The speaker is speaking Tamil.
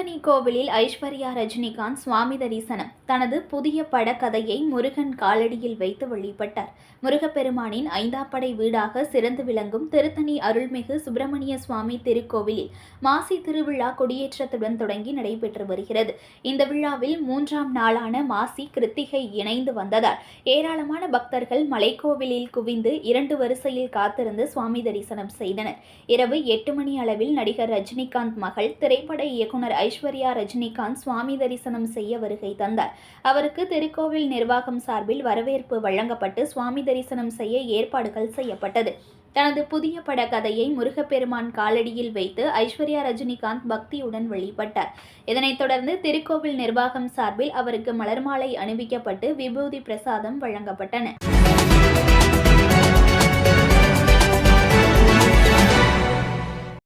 திருத்தணி கோவிலில் ஐஸ்வர்யா ரஜினிகாந்த் சுவாமி தரிசனம். தனது புதிய படக்கதையை முருகன் காலடியில் வைத்து வழிபட்டார் முருகப்பெருமானின் ஐந்தாம் படை வீடாக சிறந்து விளங்கும் திருத்தணி அருள்மிகு சுப்பிரமணிய சுவாமி திருக்கோவிலில் மாசி திருவிழா கொடியேற்றத்துடன் தொடங்கி நடைபெற்று வருகிறது. இந்த விழாவில் மூன்றாம் நாளான மாசி கிருத்திகை இணைந்து வந்ததால் ஏராளமான பக்தர்கள் மலைக்கோவிலில் குவிந்து இரண்டு வரிசையில் காத்திருந்து சுவாமி தரிசனம் செய்தனர். இரவு எட்டு மணி அளவில் நடிகர் ரஜினிகாந்த் மகள் திரைப்பட இயக்குனர் ஐ. ஐஸ்வர்யா ரஜினிகாந்த் சுவாமி தரிசனம் செய்ய வருகை தந்தார். அவருக்கு திருக்கோவில் நிர்வாகம் சார்பில் வரவேற்பு வழங்கப்பட்டு சுவாமி தரிசனம் செய்ய ஏற்பாடுகள் செய்யப்பட்டது. தனது புதிய பட கதையை முருகப்பெருமான் காலடியில் வைத்து ஐஸ்வர்யா ரஜினிகாந்த் பக்தியுடன் வெளிப்பட்டார். இதனைத் தொடர்ந்து திருக்கோவில் நிர்வாகம் சார்பில் அவருக்கு மலர்மாலை அணிவிக்கப்பட்டு விபூதி பிரசாதம் வழங்கப்பட்டன.